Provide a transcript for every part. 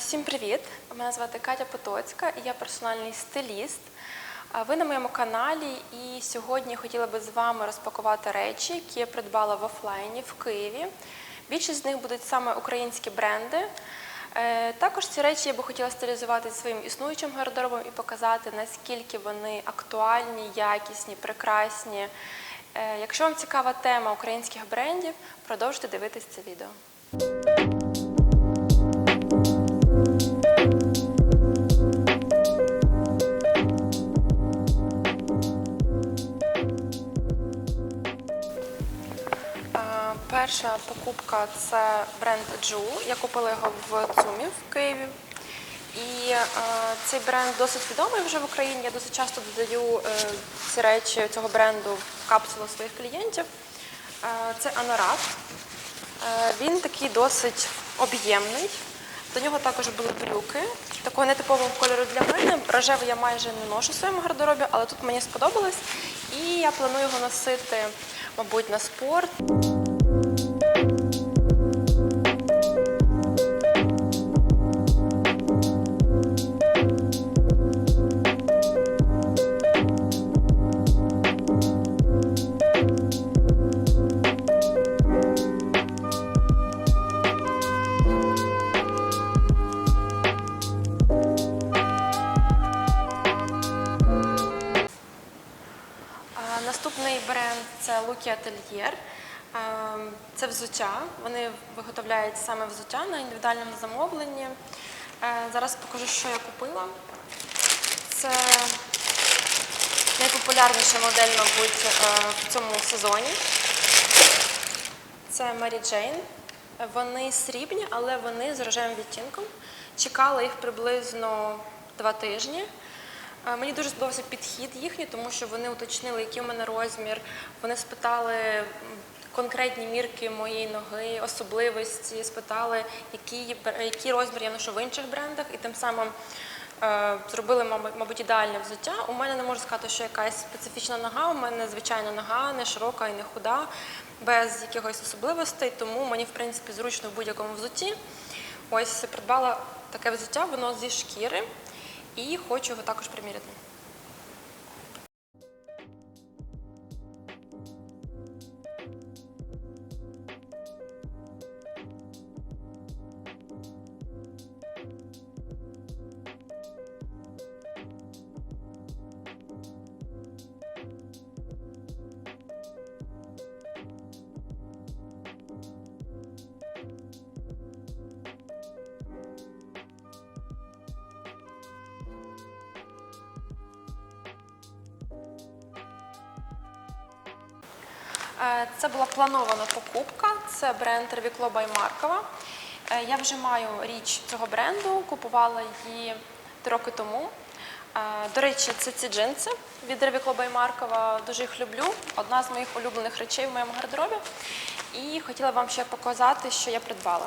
Всім привіт! Мене звати Катя Потоцька і я персональний стиліст. Ви на моєму каналі, і сьогодні хотіла би з вами розпакувати речі, які я придбала в офлайні в Києві. Більшість з них будуть саме українські бренди. Е, Також ці речі я би хотіла стилізувати своїм існуючим гардеробом і показати, наскільки вони актуальні, якісні, прекрасні. Е, Якщо вам цікава тема українських брендів, продовжуйте дивитись це відео. Перша покупка це бренд Джул. Я купила його в ЦУМі в Києві. І е, цей бренд досить відомий вже в Україні. Я досить часто додаю е, ці речі цього бренду в капсулу своїх клієнтів. Е, це Анорат. Е, він такий досить об'ємний. До нього також були брюки, такого нетипового кольору для мене. Рожевий я майже не ношу в своєму гардеробі, але тут мені сподобалось. І я планую його носити, мабуть, на спорт. Лукі Ательєр. Це взуття. Вони виготовляють саме взуття на індивідуальному замовленні. Е, Зараз покажу, що я купила. Це найпопулярніша модель, мабуть, е, в цьому сезоні. Це Мері Джейн. Вони срібні, але вони з рожевим відтінком. Чекала їх приблизно два тижні. Мені дуже сподобався підхід їхній, тому що вони уточнили, який у мене розмір. Вони спитали конкретні мірки моєї ноги, особливості, спитали, який, який розмір я ношу в інших брендах, і тим самим е, зробили, мабуть, ідеальне взуття. У мене не можу сказати, що якась специфічна нога. У мене звичайна нога, не широка і не худа, без якихось особливостей, тому мені, в принципі, зручно в будь-якому взутті. Ось придбала таке взуття, воно зі шкіри, і хочу його також приміряти. Це була планована покупка. Це бренд Ревікло Баймаркова. Е, Я вже маю річ цього бренду, купувала її три роки тому. Е, До речі, це ці джинси від Ревікло Баймаркова. Дуже їх люблю. Одна з моїх улюблених речей в моєму гардеробі. І хотіла вам ще показати, що я придбала.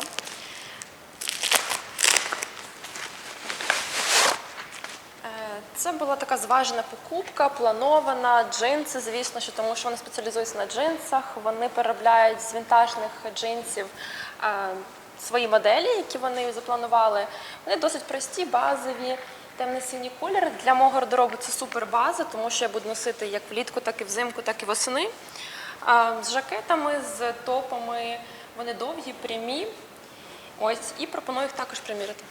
Це була така зважена покупка, планована, джинси, звісно, що тому що вони спеціалізуються на джинсах. Вони переробляють з вінтажних джинсів е, свої моделі, які вони запланували. Вони досить прості, базові, темний синій колір. Для мого гардеробу це супер база, тому що я буду носити як влітку, так і взимку, так і восени. Е, З жакетами, з топами. Вони довгі, прямі. Ось, і пропоную їх також приміряти.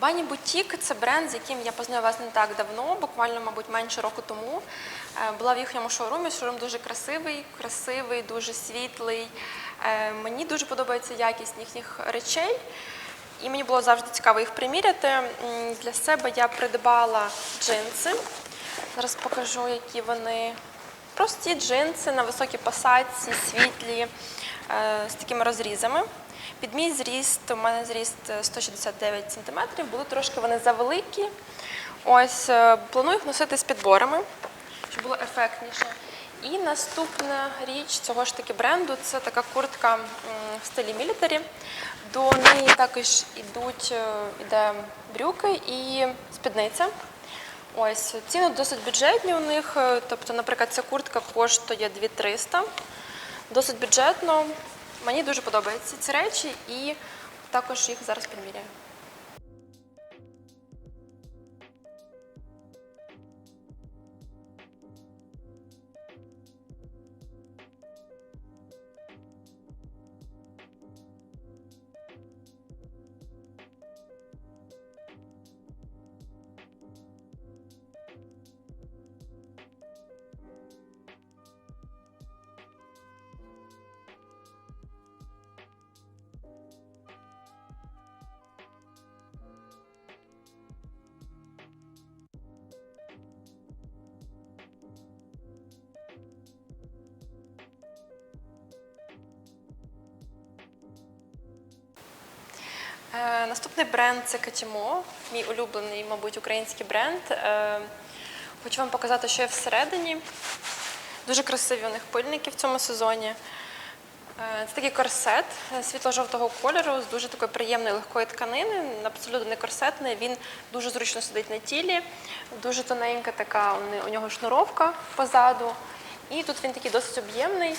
Бані Бутік це бренд, з яким я познайомилася не так давно, буквально, мабуть, менше року тому. Е, Була в їхньому шоурумі. Шоурум дуже красивий, красивий, дуже світлий. Е, Мені дуже подобається якість їхніх речей. І мені було завжди цікаво їх приміряти. Для себе я придбала джинси. Зараз покажу, які вони. Прості джинси на високій посадці, світлі, е, з такими розрізами. Під мій зріст, у мене зріст е, 169 см, були трошки вони завеликі. Ось е, планую їх носити з підборами, щоб було ефектніше. І наступна річ цього ж таки бренду це така куртка в стилі мілітарі. До неї також ідуть е, іде брюки і спідниця. Ось ціни досить бюджетні у них. е, Тобто, наприклад, ця куртка коштує 2300. Досить бюджетно. Мені дуже подобаються ці речі, і Також їх зараз приміряю. Е, наступний бренд це Катімо, мій улюблений, мабуть, український бренд. Е, хочу вам показати, що є всередині. Дуже красиві у них пильники в цьому сезоні. Е, Це такий корсет світло-жовтого кольору з дуже такої приємної легкої тканини, абсолютно не корсетний. Він дуже зручно сидить на тілі, дуже тоненька така у нього шнуровка позаду. І тут він такий досить об'ємний,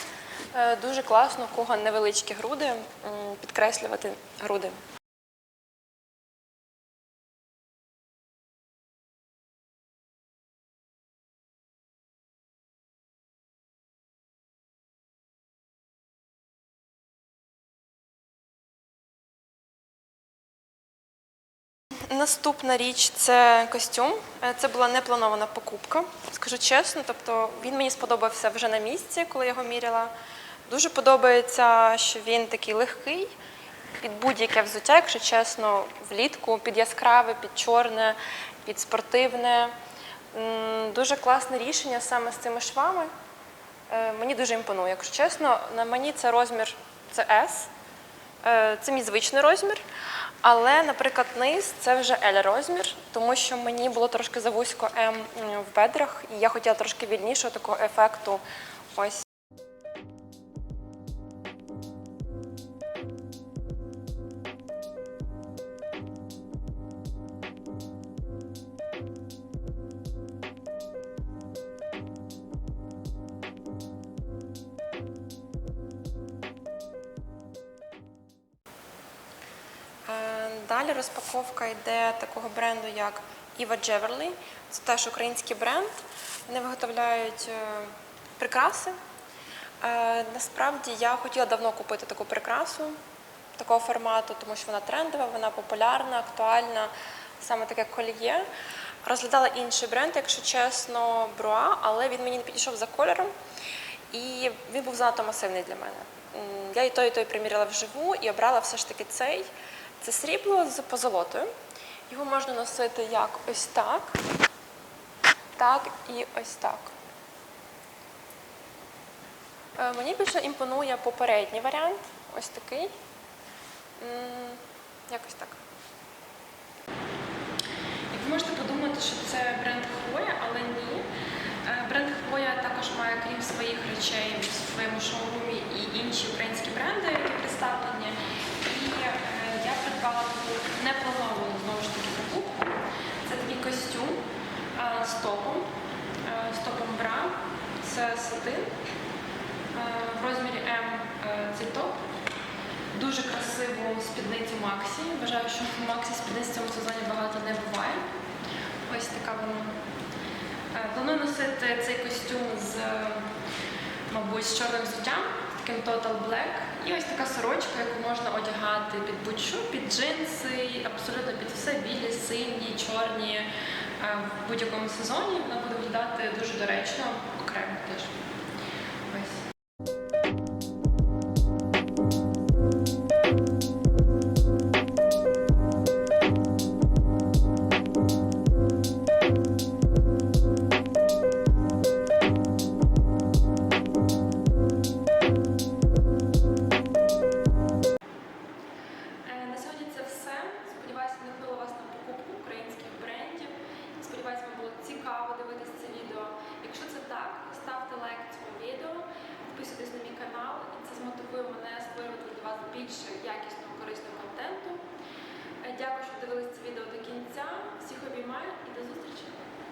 дуже класно, у кого невеличкі груди, підкреслювати груди. Наступна річ це костюм. Е, Це була непланована покупка, скажу чесно. Тобто він мені сподобався вже на місці, коли його міряла. Дуже подобається, що він такий легкий під будь-яке взуття, якщо чесно, влітку, під яскраве, під чорне, під спортивне. Дуже класне рішення саме з цими швами. Е, Мені дуже імпонує, якщо чесно. На мені це розмір це S. Е, Це мій звичний розмір. Але, наприклад, низ це вже L розмір, тому що мені було трошки завузько М в бедрах, і я хотіла трошки вільнішого такого ефекту. Ось. Далі розпаковка йде такого бренду, як Eva Jeverly. Це теж український бренд. Вони виготовляють е, прикраси. Е, Насправді я хотіла давно купити таку прикрасу такого формату, тому що вона трендова, вона популярна, актуальна, саме таке кольє. Розглядала інший бренд, якщо чесно, Бруа, але він мені не підійшов за кольором. І він був занадто масивний для мене. Я і той, і той приміряла вживу і обрала все ж таки цей. Це срібло з позолотою. Його можна носити як ось так, так і ось так. Е, Мені більше імпонує попередній варіант, ось такий. Якось так. І ви можете подумати, що це бренд Хвоя, але ні. Е, Бренд Хвоя також має, крім своїх речей, в своєму шоурумі і інші українські бренди, які представлені. І придбала таку неплановану знову ж таки покупку. Це такий костюм е, з топом, е, з топом бра. Це сатин. Е, В розмірі М цей топ. Дуже красиву спідницю Максі. Вважаю, що Максі спідниць в цьому сезоні багато не буває. Ось така вона. Планую носити цей костюм з, мабуть, з чорним взуттям, таким Total Black. І ось така сорочка, яку можна одягати під будь-що, під джинси, абсолютно під все білі, сині, чорні. Е, В будь-якому сезоні вона буде виглядати дуже доречно, окремо теж.